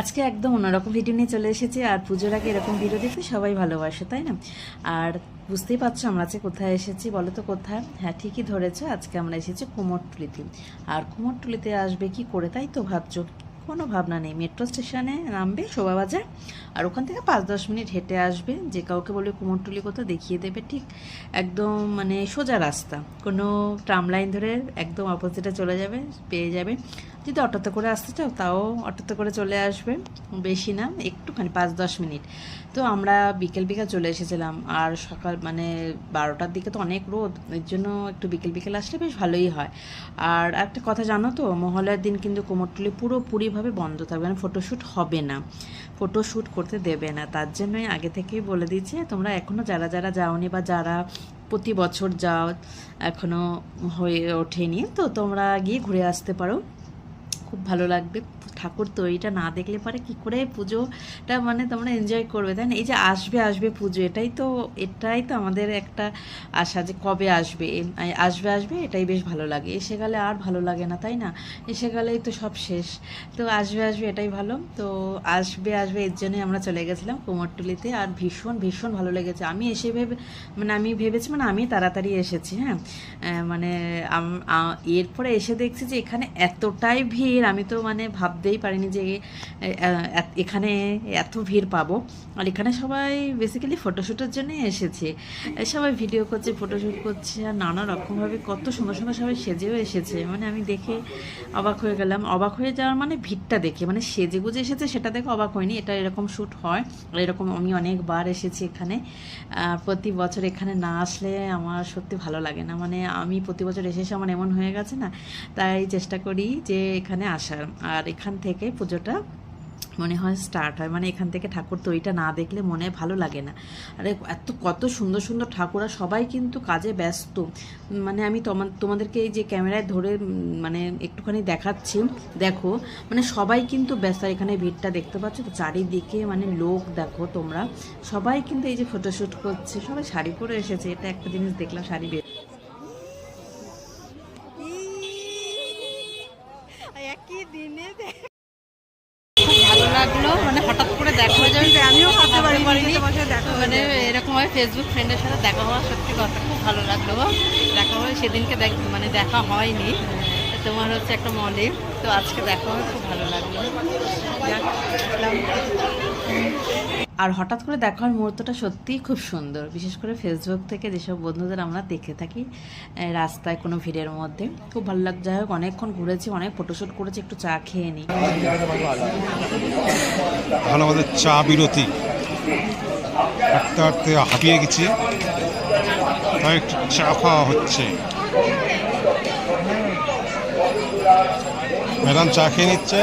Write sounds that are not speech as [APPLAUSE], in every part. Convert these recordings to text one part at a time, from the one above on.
আজকে একদম অন্যরকম ভিডিও নিয়ে চলে এসেছি, আর পুজোর আগে এরকম ভিডিও দেখতে সবাই ভালোবাসে, তাই না? আর বুঝতেই পারছ আমরা আজকে কোথায় এসেছি, বলো তো কোথায়? হ্যাঁ ঠিকই ধরেছো, আজকে আমরা এসেছি কুমোরটুলিতে। আর কুমোরটুলিতে আসবে কি করে, তাই তো ভাবছ? কোনো ভাবনা নেই, মেট্রো স্টেশনে নামবে শোভাবাজার, আর ওখান থেকে পাঁচ দশ মিনিট হেঁটে আসবে, যে কাউকে বলবে কুমোরটুলি কোথাও দেখিয়ে দেবে, ঠিক একদম মানে সোজা রাস্তা। কোনো ট্রাম লাইন ধরে একদম অপোজিটে চলে যাবে, পেয়ে যাবে। যদি অটোতে করে আসতে চাও, তাও অটোতে করে চলে আসবে। বেশি না, একটুখানি, পাঁচ দশ মিনিট। তো আমরা বিকেল বিকেল চলে এসেছিলাম। আর সকাল মানে বারোটার দিকে তো অনেক রোদ, এর জন্য একটু বিকেল বিকেল আসলে বেশ ভালোই হয়। আর একটা কথা জানো তো মহলার দিন কিন্তু কোমরটুলি পুরোপুরিভাবে বন্ধ থাকবে মানে ফটোশ্যুট হবে না। ফটোশ্যুট করতে দেবে না। তার জন্যই আগে থেকেই বলে দিচ্ছে তোমরা এখনও যারা যারা যাওনি বা যারা প্রতি বছর যাও এখনও হয়ে ওঠেনি, তো তোমরা গিয়ে ঘুরে আসতে পারো। খুব ভালো লাগবে। ঠাকুর তৈরিটা না দেখলে পারে কি করে পুজোটা মানে তোমরা এনজয় করবে, তাই না? এই যে আসবে আসবে পুজো, এটাই তো এটাই তো আমাদের একটা আশা যে কবে আসবে। আসবে আসবে, এটাই বেশ ভালো লাগে। এসে গেলে আর ভালো লাগে না, তাই না? এসে গেলেই তো সব শেষ। তো আসবে আসবে, এটাই ভালো। তো আসবে আসবে, এর জন্যই আমরা চলে গেছিলাম কুমোরটুলিতে। আর ভীষণ ভীষণ ভালো লেগেছে। আমি এসে ভেবে মানে আমি ভেবেছি মানে আমি তাড়াতাড়ি এসেছি হ্যাঁ? মানে এরপরে এসে দেখছি যে এখানে এতটাই ভিড় আমি তো মানে ভাবতেই পারিনি যে এখানে এত ভিড় পাবো। আর এখানে সবাই বেসিক্যালি ফটোশ্যুটের জন্যই এসেছে। সবাই ভিডিও করছে ফটোশ্যুট করছে, আর নানা রকমভাবে কত সুন্দর সুন্দর সবাই সেজেও এসেছে। মানে আমি দেখে অবাক হয়ে গেলাম। অবাক হয়ে যাওয়ার মানে ভিড়টা দেখে মানে সেজে গুজে এসেছে, সেটা দেখে অবাক হয়নি। এটা এরকম শ্যুট হয়। এরকম আমি অনেকবার এসেছি এখানে। প্রতি বছর এখানে না আসলে আমার সত্যি ভালো লাগে না। মানে আমি প্রতি বছর এসে আমার এমন হয়ে গেছে না? তাই চেষ্টা করি যে এখানে আসার। আর এখান থেকে পুজোটা মনে হয় স্টার্ট হয়। মানে এখান থেকে ঠাকুর তৈরিটা না দেখলে মনে ভালো লাগে না। আরে এত, কত সুন্দর সুন্দর ঠাকুর আর সবাই কিন্তু কাজে ব্যস্ত। মানে আমি তোমা- তোমাদেরকে এই যে ক্যামেরায় ধরে মানে একটুখানি দেখাচ্ছি। দেখো মানে সবাই কিন্তু ব্যস্ত। এখানে ভিড়টা দেখতে পাচ্ছ তো, চারিদিকে মানে লোক দেখো তোমরা। সবাই কিন্তু এই যে ফটোশ্যুট করছে, সবাই শাড়ি পরে এসেছে। এটা একটা জিনিস দেখলাম, শাড়ি বের একই দিনে খুব ভালো লাগল। মানে হঠাৎ করে দেখা হয়ে যাবে আমিও ভাবতে পারিনি। মানে এরকম হয় ফেসবুক ফ্রেন্ডের সাথে দেখা হওয়া সত্যি কথা খুব ভালো লাগল। দেখা হয় সেদিনকে দেখ মানে দেখা হয়নি। তোমার হচ্ছে একটা মলে তো আজকে দেখা খুব ভালো লাগল। আর হঠাৎ করে দেখার মুহূর্তটা সত্যিই খুব সুন্দর। বিশেষ করে ফেসবুক থেকে যেসব বন্ধুদের আমরা দেখে থাকি রাস্তায় কোনো ভিড়ের মধ্যে। খুব ভালো লাগ যাই হোক অনেকক্ষণ ঘুরেছি অনেক ফটোশ্যুট করেছি একটু চা খেয়ে নিই এখন আমাদের চা বিরতি। হাঁটতে হাঁটতে হাঁপিয়ে গেছি তাই একটু চা খাওয়া হচ্ছে। ম্যাডাম চা খেয়ে নিচ্ছে।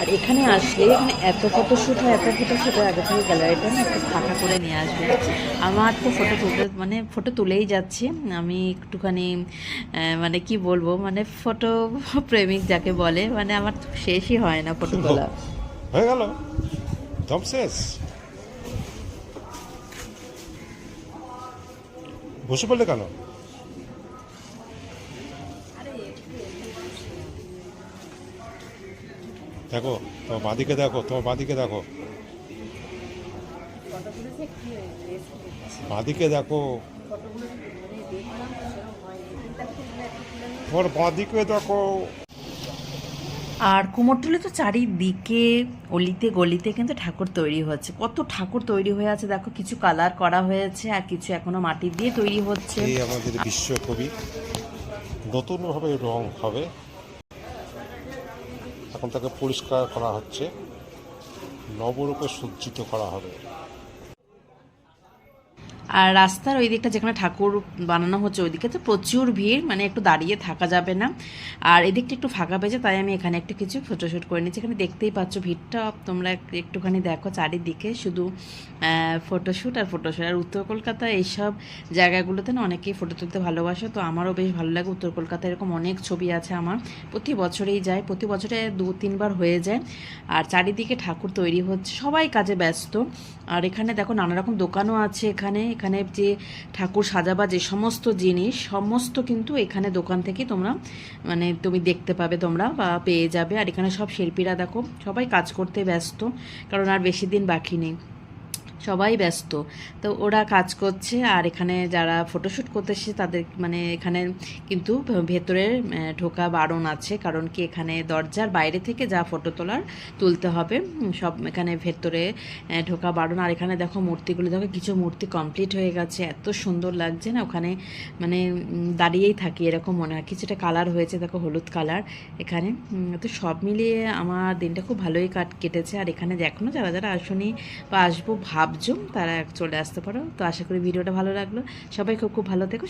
আর এখানে আসলে এখানে এত ফটোশ্যুট হয় এত ফটোশ্যুট হয় আগে থেকে গ্যালারিটা না একটু ফাঁকা করে নিয়ে আসবে। আমার তো ফটো তুলতে মানে ফটো তুলেই যাচ্ছি। আমি একটুখানি মানে কি বলব মানে ফটো প্রেমিক যাকে বলে মানে আমার শেষই হয় না ফটো [LAUGHS] তোলা। হয়ে গেল। দম শেষ। বসে পড়লে কেন? দেখো তোমার বাদিকে দেখো তোমার বাদিকে দেখো। বাদিকে দেখো। তোমার বাদিকে দেখো। আর কুমোরটুলি তো চারিদিকে অলিতে গলিতে কিন্তু ঠাকুর তৈরি হচ্ছে। কত ঠাকুর তৈরি হয়ে আছে দেখো কিছু কালার করা হয়েছে আর কিছু এখনও মাটি দিয়ে তৈরি হচ্ছে। এই আমাদের বিশ্বকবি। নতুনভাবে রং হবে। এখন তাকে পরিষ্কার করা হচ্ছে। নবরূপে সজ্জিত করা হবে। আর রাস্তার ওই দিকটা যেখানে ঠাকুর বানানো হচ্ছে, ওইদিকে তো প্রচুর ভিড় মানে একটু দাঁড়িয়ে থাকা যাবে না। আর এদিকটা একটু ফাঁকা পেয়েছে, তাই আমি এখানে একটু কিছু ফটোশ্যুট করে নিচ্ছি এখানে দেখতেই পাচ্ছ ভিড়টা, তোমরা একটুখানি দেখো চারিদিকে। শুধু ফটোশ্যুট আর ফটোশ্যুট আর উত্তর কলকাতা এইসব জায়গাগুলোতে না অনেকেই ফটো তুলতে ভালোবাসে, তো আমারও বেশ ভালো লাগে। উত্তর কলকাতায় এরকম অনেক ছবি আছে আমার। প্রতি বছরেই যায়, প্রতি বছরে দু, তিনবার হয়ে যায়। আর চারিদিকে ঠাকুর তৈরি হচ্ছে, সবাই কাজে ব্যস্ত। আর এখানে দেখো নানা রকম দোকানও আছে এখানে। এখানে যে ঠাকুর সাজাবা, যে সমস্ত জিনিস, সমস্ত কিন্তু এখানে দোকান থেকে তোমরা মানে তুমি দেখতে পাবে তোমরা বা পেয়ে যাবে। আর এখানে সব শিল্পীরা দেখো, সবাই কাজ করতে ব্যস্ত, কারণ আর বেশি দিন বাকি নেই। সবাই ব্যস্ত। তো ওরা কাজ করছে আর এখানে যারা ফটোশ্যুট করতে এসেছে তাদের মানে এখানে কিন্তু ভেতরে ঢোকা বারণ আছে। কারণ কি এখানে দরজার বাইরে থেকে যা ফটো তোলার তুলতে হবে। সব এখানে ভেতরে ঢোকা বারণ। আর এখানে দেখো মূর্তিগুলো, দেখো কিছু মূর্তি কমপ্লিট হয়ে গেছে। এত সুন্দর লাগছে না ওখানে মানে দাঁড়িয়েই থাকি এরকম মনে হয়। কিছুটা কালার হয়েছে, দেখো হলুদ কালার এখানে। তো সব মিলিয়ে আমার দিনটা খুব ভালোই কাট, কেটেছে। আর এখানে এখনও যারা যারা আসনি বা আসব ভাবছ? তারা চলে আসতে পারো। তো আশা করি ভিডিওটা ভালো লাগল। সবাই খুব খুব ভালো থেকো।